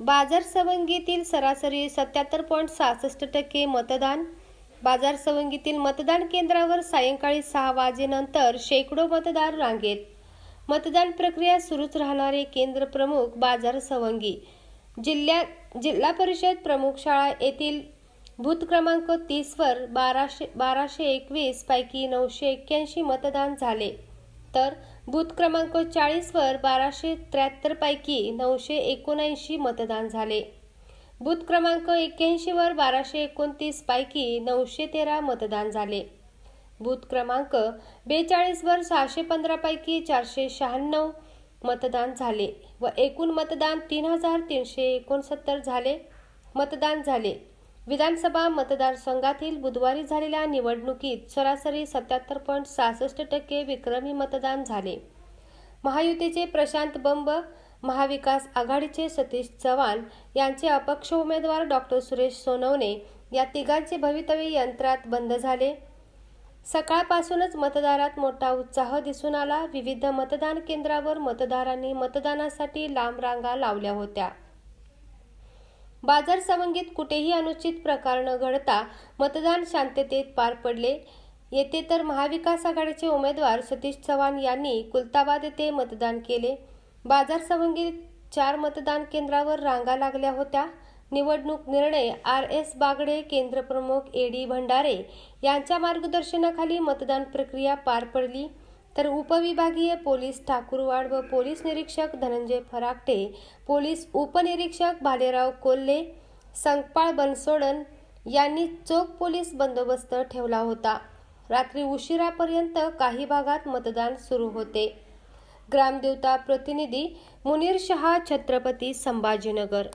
बाजार सवंगीतील सरासरी सत्याहत्तर पॉईंट सहासष्ट टक्के मतदान. बाजार सवंगीतील मतदान केंद्रावर सायंकाळी सहा वाजेनंतर शेकडो मतदार रांगेत. मतदान प्रक्रिया सुरूच राहणारे केंद्र प्रमुख बाजार सवंगी. जिल्ह्यात जिल्हा परिषद प्रमुख शाळा येथील बूथ क्रमांक तीसवर बाराशे बाराशे एकवीस पैकी नऊशे एक्क्याऐंशी मतदान झाले. तर बूथ क्रमांक चाळीसवर बाराशे त्र्याहत्तर पैकी नऊशे एकोणऐंशी मतदान झाले. बूथ क्रमांक एक्क्याऐंशीवर बाराशे एकोणतीस पैकी नऊशे तेरा मतदान झाले. बूथ क्रमांक बेचाळीसवर सहाशे पंधरा पैकी चारशे शहाण्णव मतदान झाले व एकूण मतदान तीन हजार तीनशे एकोणसत्तर झाले मतदान झाले. विधानसभा मतदारसंघातील बुधवारी झालेल्या निवडणुकीत सरासरी सत्याहत्तर पॉईंट सहासष्ट टक्के विक्रमी मतदान झाले. महायुतीचे प्रशांत बंब महाविकास आघाडीचे सतीश चव्हाण यांचे अपक्ष उमेदवार डॉक्टर सुरेश सोनवणे या तिघांचे भवितव्य यंत्रात बंद झाले. सकाळपासूनच मतदारात मोठा उत्साह दिसून आला. विविध मतदान केंद्रावर मतदारांनी मतदानासाठी लांब रांगा लावल्या होत्या. बाजार सवंगीत कुठेही अनुचित प्रकार न घडता मतदान शांततेत पार पडले. येथे तर महाविकास आघाडीचे उमेदवार सतीश चव्हाण यांनी कुलताबाद येथे मतदान केले. बाजार सवंगीत चार मतदान केंद्रावर रांगा लागल्या होत्या. निवडणूक निर्णय आर एस बागडे केंद्रप्रमुख ए डी भंडारे यांच्या मार्गदर्शनाखाली मतदान प्रक्रिया पार पडली. तर उपविभागीय पोलीस ठाकूरवाड व पोलीस निरीक्षक धनंजय फराकटे पोलीस उपनिरीक्षक भालेराव कोल्हे संकपाळ बनसोडन यांनी चोख पोलीस बंदोबस्त ठेवला होता. रात्री उशिरापर्यंत काही भागात मतदान सुरू होते. ग्रामदेवता प्रतिनिधी मुनीर शहा छत्रपती संभाजीनगर